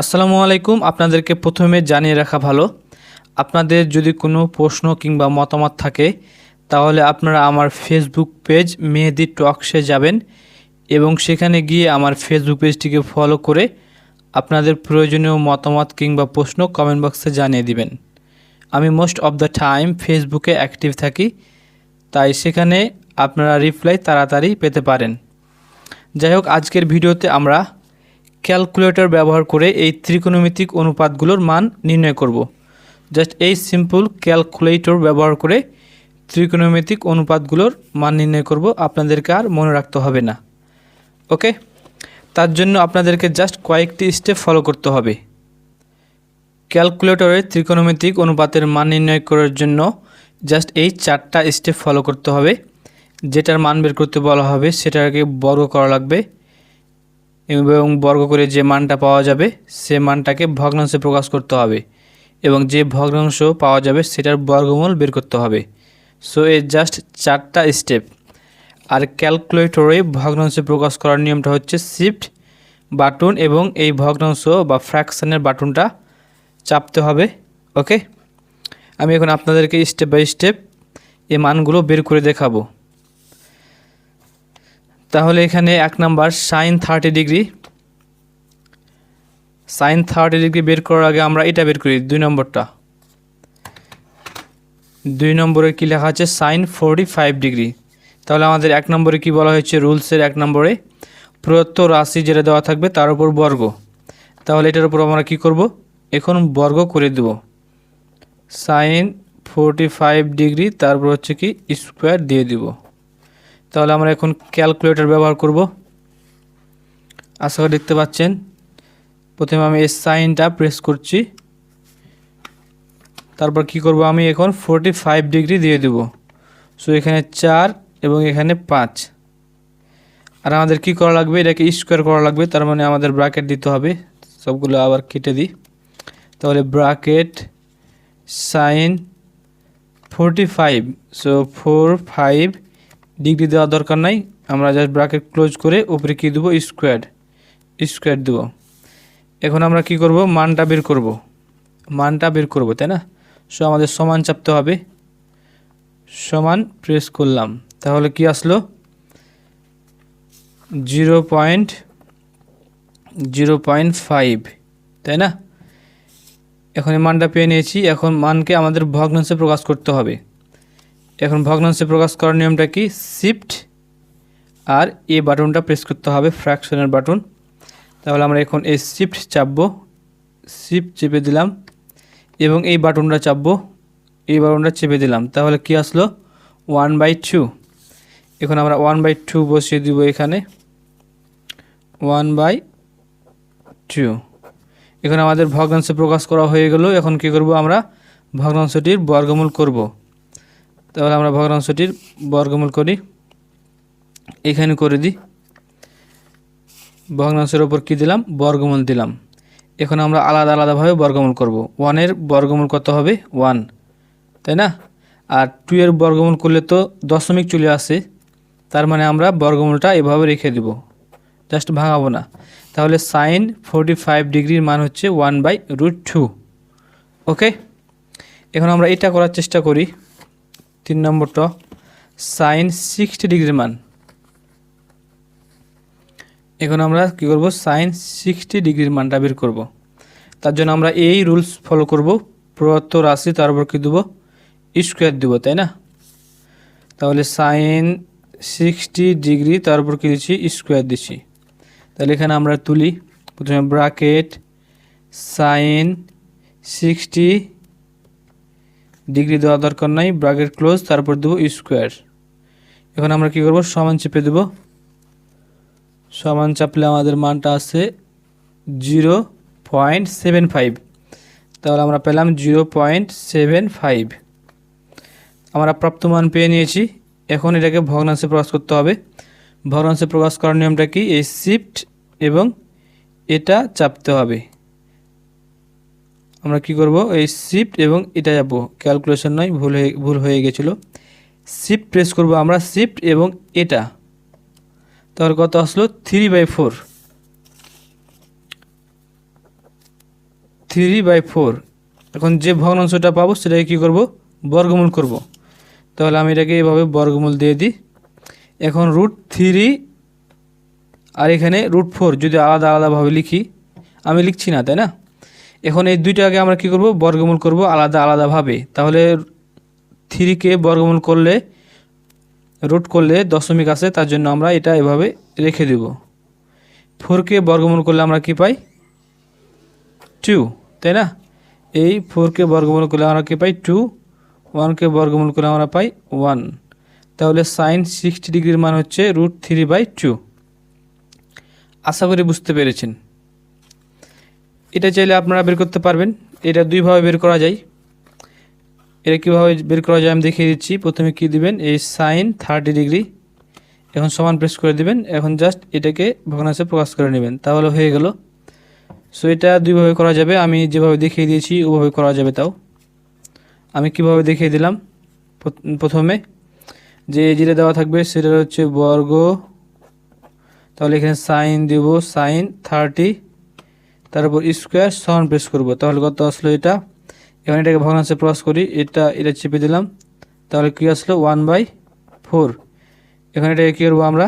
আসসালামু আলাইকুম। আপনাদেরকে প্রথমে জানিয়ে রাখা ভালো, আপনাদের যদি কোনো প্রশ্ন কিংবা মতামত থাকে, তাহলে আপনারা আমার ফেসবুক পেজ মেহেদি টকসে যাবেন এবং সেখানে গিয়ে আমার ফেসবুক পেজটিকে ফলো করে আপনাদের প্রয়োজনীয় মতামত কিংবা প্রশ্ন কমেন্ট বক্সে জানিয়ে দিবেন। আমি মোস্ট অফ দ্য টাইম ফেসবুকে অ্যাক্টিভ থাকি, তাই সেখানে আপনারা রিপ্লাই তাড়াতাড়ি পেতে পারেন। যাই হোক, আজকের ভিডিওতে আমরা ক্যালকুলেটর ব্যবহার করে এই ত্রিকোণমিতিক অনুপাতগুলোর মান নির্ণয় করব। জাস্ট এই সিম্পল ক্যালকুলেটর ব্যবহার করে ত্রিকোণমিতিক অনুপাতগুলোর মান নির্ণয় করব, আপনাদেরকে আর মনে রাখতে হবে না। ওকে তার জন্য আপনাদেরকে জাস্ট কয়েকটি স্টেপ ফলো করতে হবে। ক্যালকুলেটরে ত্রিকোণমিতিক অনুপাতের মান নির্ণয় করার জন্য জাস্ট এই চারটা স্টেপ ফলো করতে হবে। যেটার মান বের করতে বলা হবে, সেটাকে বর্গ করা লাগবে। এবং বর্গ করে যে মানটা পাওয়া যাবে, সে মানটাকে ভগ্নাংশে প্রকাশ করতে হবে এবং যে ভগ্নাংশ পাওয়া যাবে, সেটার বর্গমূল বের করতে হবে। সো এ জাস্ট চারটা স্টেপ আর ক্যালকুলেটরে ভগ্নাংশে প্রকাশ করার নিয়মটা হচ্ছে শিফট বাটন এবং এই ভগ্নাংশ বা ফ্র্যাকশানের বাটনটা চাপতে হবে ওকে আমি এখন আপনাদেরকে স্টেপ বাই স্টেপ এই মানগুলো বের করে দেখাবো। তাহলে এখানে এক number, sine thirty degree. Sine thirty degree বের করার আগে আমরা এটা বের করি, দুই নম্বরটা। দুই নম্বরে কী লেখা আছে? Sine forty five degree. তাহলে আমাদের এক নম্বরে কি বলা হয়েছে? রুলসের এক নম্বরে। প্রদত্ত রাশি যেটা দেওয়া থাকবে তার উপর বর্গ। তাহলে এটার উপর আমরা কি করব? এখন বর্গ করে দেব। সাইন ফোরটি ফাইভ ডিগ্রি, তারপর হচ্ছে কি, স্কোয়ার দিয়ে দিব। তাহলে আমরা এখন ক্যালকুলেটর ব্যবহার করব। আশা করি দেখতে পাচ্ছেন। প্রথমে আমি এই সাইনটা প্রেস করছি। তারপর কি করব আমি এখন ফোরটি ফাইভ ডিগ্রি দিয়ে দেব। সো এখানে চার এবং এখানে পাঁচ। আর আমাদের কি করা লাগবে? এটাকে স্কোয়ার করা লাগবে। তার মানে আমাদের ব্রাকেট দিতে হবে। সবগুলো আবার কেটে দিই। তাহলে bracket sine forty five so four five degree দেওয়ার দরকার নাই। আমরা জাস্ট ব্রাকেট ক্লোজ করে উপরে কী দেবো? স্কোয়ার স্কোয়ার দেবো। এখন আমরা কি করব? মানটা বের করব। মানটা বের করব, তাই না? সো আমাদের সমান চাপতে হবে। সমান প্রেস করলাম। তাহলে কি আসলো? Zero point zero point five, তাই না? এখন এই মানটা পেয়ে নিয়েছি। এখন মানকে আমাদের ভগ্নাংশে প্রকাশ করতে হবে। এখন ভগ্নাংশে প্রকাশ করার নিয়মটা কি? শিফট আর এ বাটনটা প্রেস করতে হবে ফ্র্যাকশনের বাটন। তাহলে আমরা এখন এই শিফট চাপবো শিফট চেপে দিলাম এবং এই বাটনটা চাপবো, এই বাটনটা চেপে দিলাম। তাহলে কি আসলো? ওয়ান বাই টু এখন আমরা ওয়ান বাই টু বসিয়ে দিব এখানে। ওয়ান বাই টু এখন আমাদের ভগ্নাংশ প্রকাশ করা হয়ে গেল। এখন কি করব আমরা? ভগ্নাংশটির বর্গমূল করব। তাহলে আমরা ভগ্নাংশটির বর্গমূল করি। এখানে করে দিই। ভগ্নাংশের ওপর কী দিলাম? বর্গমূল দিলাম। এখন আমরা আলাদা আলাদাভাবে বর্গমূল করব। ওয়ানের বর্গমূল কত হবে? ওয়ান তাই না? আর টু এর বর্গমূল করলে তো দশমিক চলে আসে। তার মানে আমরা বর্গমূলটা এভাবে রেখে দেব। জাস্ট ভাঙাবো না। তাহলে সাইন ফোরটি ফাইভ ডিগ্রির মান হচ্ছে one by root two okay এখন আমরা এটা করার চেষ্টা করি। তিন নম্বরটা সাইন সিক্সটি ডিগ্রির মান। এখন আমরা কি করব? সাইন সিক্সটি ডিগ্রির মানটা বের করব। তার জন্য আমরা এই রুলস ফলো করব। প্রদত্ত রাশি তার উপর কী দেবো? স্কোয়ার দেবো, তাই না? তাহলে সাইন সিক্সটি ডিগ্রি তার উপর কী দিচ্ছি? স্কোয়ার দিচ্ছি। তাহলে এখানে আমরা তুলি। প্রথমে ব্রাকেট সাইন সিক্সটি ডিগ্রি দেওয়া দরকার নাই, ব্রাকেট ক্লোজ, তারপর দেবো স্কোয়ার। এখন আমরা কি করব? সমান চেপে দেব। সমান চাপলে আমাদের মানটা আছে জিরো পয়েন্ট সেভেন ফাইভ। তাহলে আমরা পেলাম জিরো পয়েন্ট সেভেন ফাইভ। আমরা প্রাপ্ত মান পেয়ে নিয়েছি। এখন এটাকে ভগ্নাংশে প্রকাশ করতে হবে। ভগ্নাংশে প্রকাশ করার নিয়মটা কি? এই শিফট এবং এটা চাপতে হবে। আমরা কি করব? এই শিফট এবং এটা যাব। ক্যালকুলেশন নয়, ভুল হয়ে ভুল হয়ে গেছিল। শিফট প্রেস করব আমরা শিফট এবং এটা। তার কত আসলো? Three by four three by four এখন যে ভগ্নাংশটা পাবো, সেটাকে কী করব? বর্গমূল করব। তাহলে আমি এটাকে এভাবে বর্গমূল দিয়ে দিই। এখন রুট থ্রি আর এখানে রুট ফোর যদি আলাদা, আলাদাভাবে লিখি। আমি লিখছি না, তাই না? এখন এই দুইটাকে আমরা কি করব? বর্গমূল করব আলাদা আলাদাভাবে। তাহলে থ্রিকে বর্গমূল করলে রুট করলে দশমিক আসে তার জন্য আমরা এটা এভাবে রেখে দেব। ফোরকে বর্গমূল করলে আমরা কি পাই? টু তাই না? এই ফোরকে বর্গমূল করলে আমরা কি পাই? টু ওয়ানকে বর্গমূল করলে আমরা পাই ওয়ান তাহলে সাইন সিক্সটি ডিগ্রির মান হচ্ছে রুট থ্রি বাই টু আশা করি বুঝতে পেরেছেন। এটা চাইলে আপনারা বের করতে পারবেন। এটা দুইভাবে বের করা যায়। এটা কীভাবে বের করা যায় আমি দেখিয়ে দিচ্ছি। প্রথমে কি দিবেন? এই সাইন থার্টি ডিগ্রি। এখন সমান প্রেস করে দিবেন। এখন জাস্ট এটাকে ভগ্নাংশে প্রকাশ করে নেবেন। তাহলে হয়ে গেল। সো এটা দুইভাবে করা যাবে। আমি যেভাবে দেখিয়ে দিয়েছি, ওভাবে করা যাবে তাও। আমি কীভাবে দেখিয়ে দিলাম? প্রথমে যে যেটা দেওয়া থাকবে সেটা হচ্ছে বর্গ। তাহলে এখানে সাইন দিব। সাইন থার্টি তারপর স্কোয়ার সমান প্রেস করব। তাহলে কত আসলো এটা? এখন এটাকে ভগ্নাংশে প্রকাশ করি। এটা এটা চেপে দিলাম। তাহলে কী আসলো? ওয়ান বাই ফোর এখানে এটাকে কী করব আমরা?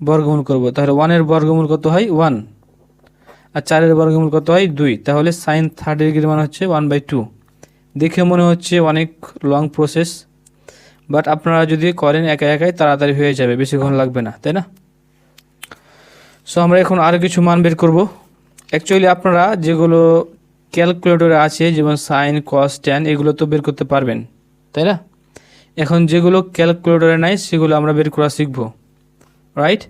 বর্গমূল করব। তাহলে ওয়ানের বর্গমূল কত হয়? ওয়ান আর চারের বর্গমূল কত হয়? দুই। তাহলে সাইন থার্টি ডিগ্রি মান হচ্ছে ওয়ান বাই টু দেখে মনে হচ্ছে অনেক লং প্রসেস বাট আপনারা যদি করেন একা একাই, তাড়াতাড়ি হয়ে যাবে। বেশিক্ষণ লাগবে না। তাই না? সো আমরা এখন আরও কিছু মান বের করব। অ্যাকচুয়ালি আপনারা যেগুলো ক্যালকুলেটরে আছে, যেমন সাইন কস ট্যান এগুলো তো বের করতে পারবেন, তাই না? এখন যেগুলো ক্যালকুলেটরে নাই, সেগুলো আমরা বের করা শিখব রাইট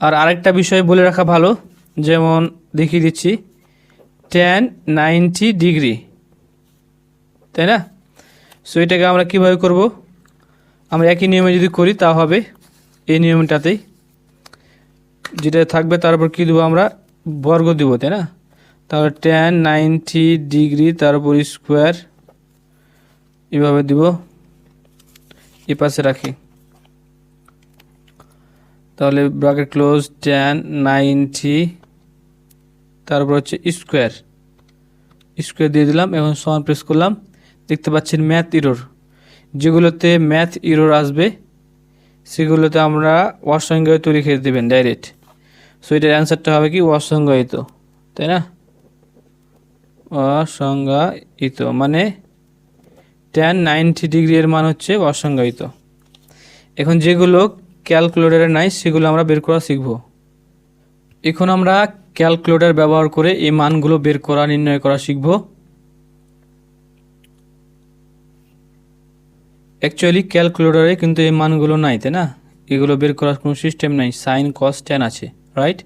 আর আরেকটা বিষয় বলে রাখা ভালো, যেমন দেখিয়ে দিচ্ছি ট্যান নাইনটি ডিগ্রি তাই না? সো এটাকে আমরা কীভাবে করব? আমরা একই নিয়মে যদি করি, তা হবে, এই নিয়মটাতেই, যেটা থাকবে তারপর কী দেবো আমরা? বর্গ দেবো, তাই না? তাহলে টেন নাইনটি ডিগ্রি তার উপর স্কোয়ার এভাবে দিব, এ পাশে রাখি। তাহলে ব্রাকেট ক্লোজ টেন নাইনটি তারপর হচ্ছে স্কোয়ার স্কোয়ার দিয়ে দিলাম, এখন সমান প্রেস করলাম। দেখতে পাচ্ছেন ম্যাথ ইরোর যেগুলোতে ম্যাথ ইরোর আসবে, সেগুলোতে আমরা অসংজ্ঞায়িত লিখে দেবেন ডাইরেক্ট সো এটার অ্যান্সারটা হবে কি? অসংজ্ঞায়িত। তাই না? অসংজ্ঞায়িত। মানে টেন নাইনটি ডিগ্রি এর মান হচ্ছে অসংজ্ঞায়িত। এখন যেগুলো ক্যালকুলেটরে নাই, সেগুলো আমরা বের করা শিখব। এখন আমরা ক্যালকুলেটার ব্যবহার করে এই মানগুলো বের করা, নির্ণয় করা শিখব। অ্যাকচুয়ালি ক্যালকুলেটারে কিন্তু এই মানগুলো নাই, তাই না? এগুলো বের করার কোনো সিস্টেম নাই। সাইন কস টেন আছে। রাইট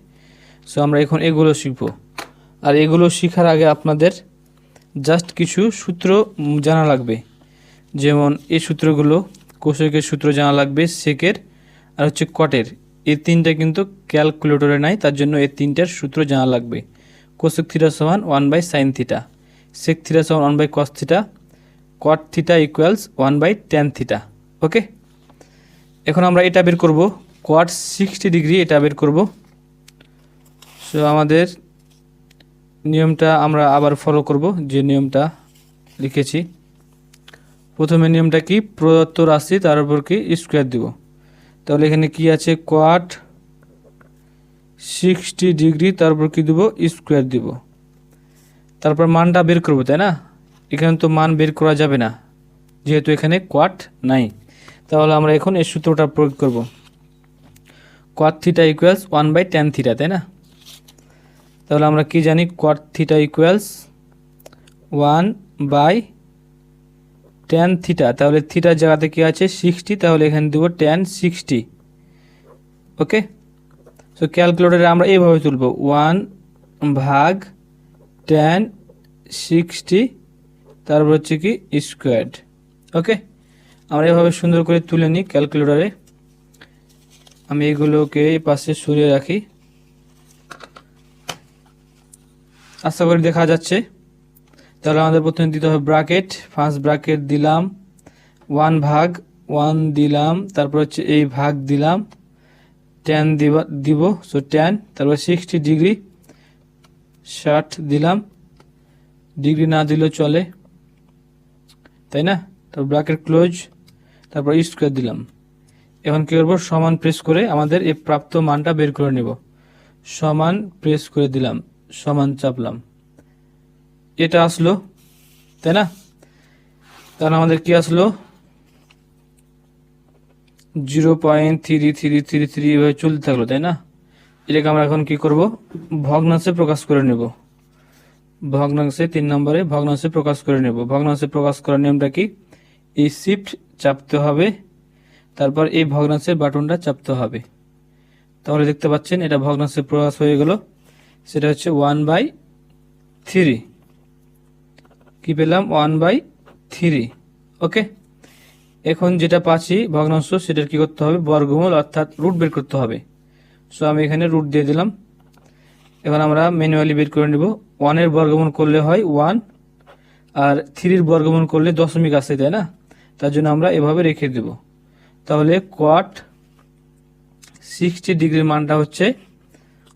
সো আমরা এখন এগুলো শিখব। আর এগুলো শেখার আগে আপনাদের জাস্ট কিছু সূত্র জানা লাগবে। যেমন, এই সূত্রগুলো কোষকের সূত্র জানা লাগবে, সেকের আর হচ্ছে কটের। এই তিনটা কিন্তু ক্যালকুলেটরে নাই, তার জন্য এই তিনটার সূত্র জানা লাগবে। কোষক থিটা সমান one by sine theta sec theta সমান one by cos theta cot theta equals one by tan theta okay এখন আমরা এটা বের করব। কোয়াট সিক্সটি ডিগ্রি এটা বের করব। সো আমাদের নিয়মটা আমরা আবার ফলো করব, যে নিয়মটা লিখেছি। প্রথমে নিয়মটা কি? প্রদত্ত রাশি, তার উপর কি? স্কোয়ার দিব। তাহলে এখানে কি আছে? কোয়াট সিক্সটি ডিগ্রি তারপর কি দেবো? স্কোয়ার দিব। তারপর মানটা বের করব, তাই না? এখানে তো মান বের করা যাবে না, যেহেতু এখানে কোয়াট নাই। তাহলে আমরা এখন এই সূত্রটা প্রয়োগ করব। Cot theta equals one by tan theta তাই না? তাহলে আমরা কি জানি? Cot theta equals one by tan theta তাহলে থিটার জায়গাতে কি আছে? সিক্সটি তাহলে এখানে দেবো টেন সিক্সটি ওকে সো ক্যালকুলেটারে আমরা এইভাবে তুলব। ওয়ান ভাগ টেন সিক্সটি তারপর হচ্ছে কি স্কোয়ার্ড ওকে আমরা এভাবে সুন্দর করে তুলে নিই ক্যালকুলেটারে আমি এগুলোকে পাশে সরিয়ে রাখি। আশা করি দেখা যাচ্ছে। তাহলে আমাদের প্রথমে দিতে হবে ব্রাকেট ফার্স্ট ব্রাকেট দিলাম। ওয়ান ভাগ, ওয়ান দিলাম। তারপর হচ্ছে এই ভাগ দিলাম। টেন দিবা, দিব। So tan. তারপর সিক্সটি ডিগ্রি ষাট দিলাম। ডিগ্রি না দিলেও চলে। তাই না? তারপর ব্র্যাকেট ক্লোজ। তারপর স্কোয়ার দিলাম। এখন কী করব? সমান প্রেস করে আমাদের এই প্রাপ্ত মানটা বের করে নেব। সমান প্রেস করে দিলাম। সমান চাপলাম। এটা আসলো, তাই না? তাহলে আমাদের কি আসলো? Zero point three three three three এভাবে চলতে থাকল, তাই না? এটাকে আমরা এখন কি করব? ভগ্নাংশে প্রকাশ করে নেব। ভগ্নাংশে তিন নম্বরে ভগ্নাংশে প্রকাশ করে নেব। ভগ্নাংশে প্রকাশ করার নিয়মটা কি? এই শিফট চাপতে হবে, তারপর এই ভগ্নাংশের বাটনটা চাপতে হবে। তাহলে দেখতে পাচ্ছেন, এটা ভগ্নাংশে প্রকাশ হয়ে গেল। সেটা হচ্ছে ওয়ান বাই থ্রি। কি পেলাম? One by three. ওকে? এখন যেটা পাচ্ছি ভগ্নাংশ, সেটার কি করতে হবে? বর্গমূল অর্থাৎ রুট বের করতে হবে। সো আমি এখানে রুট দিয়ে দিলাম। এবার আমরা ম্যানুয়ালি বের করে নেব। ওয়ানের বর্গমূল করলে হয় ওয়ান, আর থ্রির বর্গমূল করলে দশমিক আসে তাই না? তার জন্য আমরা এভাবে রেখে দেব। তাহলে কোয়াট সিক্সটি ডিগ্রির মানটা হচ্ছে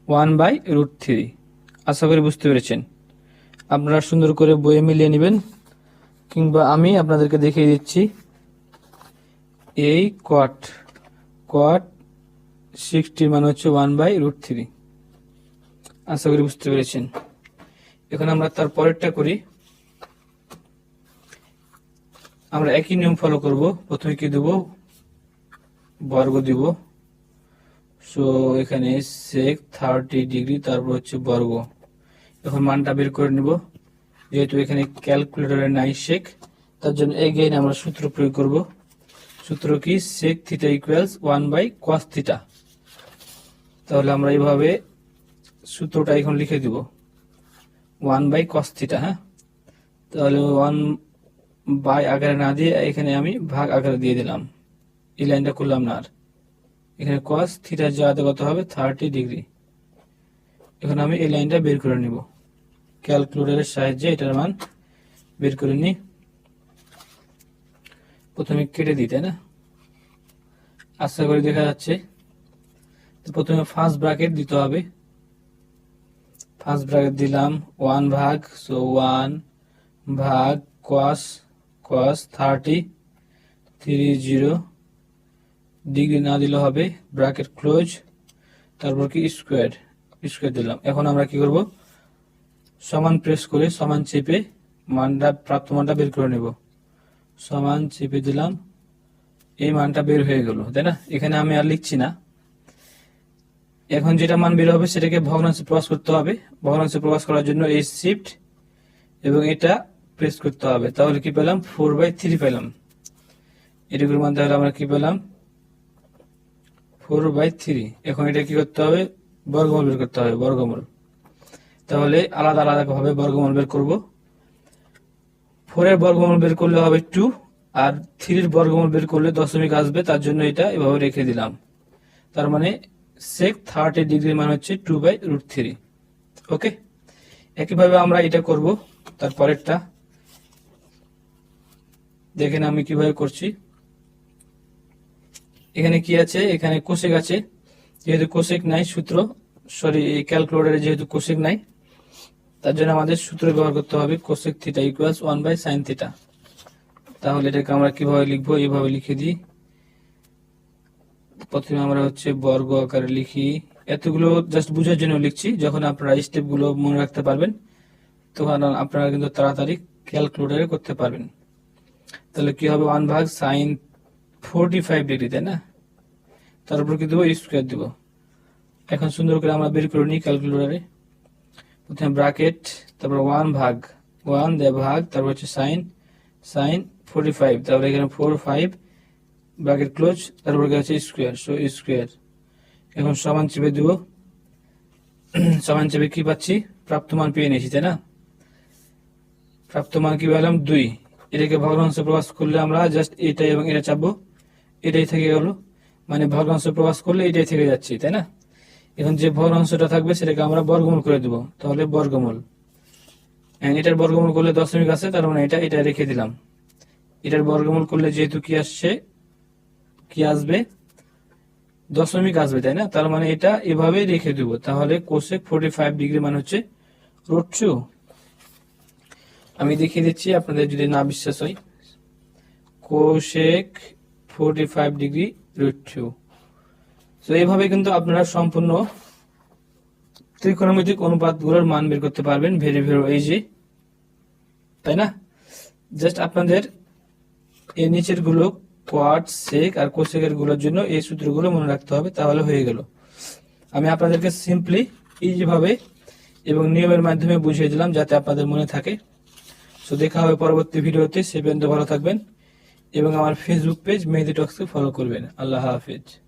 ওয়ান বাই রুট থ্রি। আশা করি বুঝতে পেরেছেন। আপনারা সুন্দর করে বইয়ে মিলিয়ে নেবেন, কিংবা আমি আপনাদেরকে দেখিয়ে দিচ্ছি। এই কোয়াট কোয়াট সিক্সটি মানে হচ্ছে ওয়ান বাই রুট থ্রি। আশা করি বুঝতে পেরেছেন। এখন আমরা তার পরেরটা করি। আমরা একই নিয়ম ফলো করব। প্রথমে কি দেব? বর্গ দিব। সো এখানে সেক থার্টি ডিগ্রি তারপর হচ্ছে বর্গ। এখন মানটা বের করে নিব। যেহেতু এখানে ক্যালকুলেটরে নাই শেক তার জন্য এগেইন আমরা সূত্র প্রয়োগ করব। সূত্র কি? Sec theta equals one by cos theta তাহলে আমরা এইভাবে সূত্রটা এখন লিখে দিব। ওয়ান বাই কস থিটা হ্যাঁ? তাহলে ওয়ান বাই আকারে না দিয়ে এখানে আমি ভাগ আকারে দিয়ে দিলাম। এই লাইনটা করলাম না আর। এখানে কস থিটার জায়গাতে কত হবে থার্টি ডিগ্রি এখন আমি এই লাইনটা বের করে নিব। ক্যালকুলেটরের সাহায্যে এটার মান বের করে নিই। প্রথমে কেটে দিই, তাই না? আশা করি দেখা যাচ্ছে। তো প্রথমে ফার্স্ট ব্র্যাকেট দিতে হবে। ফার্স্ট ব্র্যাকেট দিলাম ওয়ান ভাগ সো ওয়ান ভাগ cos cos thirty three zero degree না দিলে হবে, ব্র্যাকেট ক্লোজ, তারপর কি স্কোয়ার স্কোয়ার দিলাম। এখন আমরা কি করব? সমান প্রেস করে সমান চেপে মানটা, প্রাপ্ত মানটা বের করে নেব। সমান চেপে দিলাম, এই মানটা বের হয়ে গেল, তাই না? এখানে আমি আর লিখছি না। এখন যেটা মান বের হবে সেটাকে ভগ্নাংশে প্রকাশ করতে হবে। ভগ্নাংশে প্রকাশ করার জন্য এই শিফট এবং এটা প্রেস করতে হবে। তাহলে কি পেলাম? ফোর বাই থ্রি পেলাম। এটুকুর মধ্যে হলে আমরা কি পেলাম? Four by three. এখন এটা কি করতে হবে? বর্গমূল বের করতে হবে, বর্গমূল। তাহলে আলাদা আলাদা ভাবে বর্গমূল বের করব। ফোরের বর্গমূল বের করলে হবে টু, আর থ্রির বর্গমূল বের করলে দশমিক আসবে, তার জন্য এটা এভাবে রেখে দিলাম। তার মানে সেক থার্টি ডিগ্রি মান হচ্ছে two by root three okay একইভাবে আমরা এটা করব, তারপরেরটা। দেখেন আমি কীভাবে করছি। এখানে কি আছে? এখানে কোশেক আছে। যেহেতু কোশেক নাই, সূত্র সরি এই ক্যালকুলেটারে যেহেতু কোশেক নাই, তার জন্য আমাদের সূত্র ব্যবহার করতে হবে cosec theta equals one by sine theta তাহলে এটাকে আমরা কীভাবে লিখব? এইভাবে লিখে দিই। প্রথমে আমরা হচ্ছে বর্গ আকারে লিখি। এতগুলো জাস্ট বোঝার জন্য লিখছি। যখন আপনারা স্টেপগুলো মনে রাখতে পারবেন, তখন আপনারা কিন্তু তাড়াতাড়ি ক্যালকুলেটারে করতে পারবেন। তাহলে কি হবে? ওয়ান ভাগ সাইন ফোরটি ফাইভ ডিগ্রি তাই না? তারপর কি দেবো? স্কোয়ার দেবো। এখন সুন্দর করে আমরা বের করে নিই ক্যালকুলেটারে। প্রথমে ব্রাকেট তারপর ওয়ান ভাগ। ওয়ান দে ভাগ, তারপর হচ্ছে সাইন। সাইন ফোরটি ফাইভ তারপরে এখানে ফোর ফাইভ ব্রাকেট ক্লোজ, তারপর আছে স্কোয়ার। So square. এখন সমান চেপে দেবো। সমান চেপে কি পাচ্ছি? প্রাপ্তমান পেয়ে নিয়েছি, তাই না? প্রাপ্তমান কি পেলাম? দুই। এটাকে ভগ্নাংশ প্রকাশ করলে আমরা জাস্ট এটা এবং এটা চাপবো। এটাই থেকে গেল। মানে ভগ্নাংশ প্রকাশ করলে এটাই থেকে যাচ্ছে, তাই না? এখন যে ভগ্নাংশটা থাকবে সেটাকে আমরা বর্গমূল করে দেবো, তাহলে বর্গমূল। এটার বর্গমূল করলে দশমিক আছে, তার মানে এটা এটা রেখে দিলাম। এটার বর্গমূল করলে যেহেতু কি আসছে? কি আসবে? দশমিক আসবে, তাই না? তার মানে এটা এভাবে রেখে দেবো, তাহলে কোসেক ফোর্টি ফাইভ ডিগ্রি মানে হচ্ছে টু আমি দেখিয়ে দিচ্ছি, আপনাদের যদি না বিশ্বাস হয়। Cosec forty five degree root. Two তো এইভাবে কিন্তু আপনারা সম্পূর্ণ ত্রিকোণমিতিক অনুপাতগুলোর মান বের করতে পারবেন ভেরি ভেরি ইজি তাই না? জাস্ট আপনাদের এই নিচেরগুলো কোয়াড সেক আর কোসেকেরগুলোর জন্য এই সূত্রগুলো মনে রাখতে হবে, তাহলে হয়ে গেল। আমি আপনাদেরকে সিম্পলি ইজি ভাবে এবং নিয়মের মাধ্যমে বুঝিয়ে দিলাম যাতে আপনাদের মনে থাকে। সো দেখা হবে পরবর্তী ভিডিওতে। সে পর্যন্ত ভালো থাকবেন। এবং আমার ফেসবুক পেজ মেহেদি টক্সকে ফলো করবেন। আল্লাহ হাফিজ।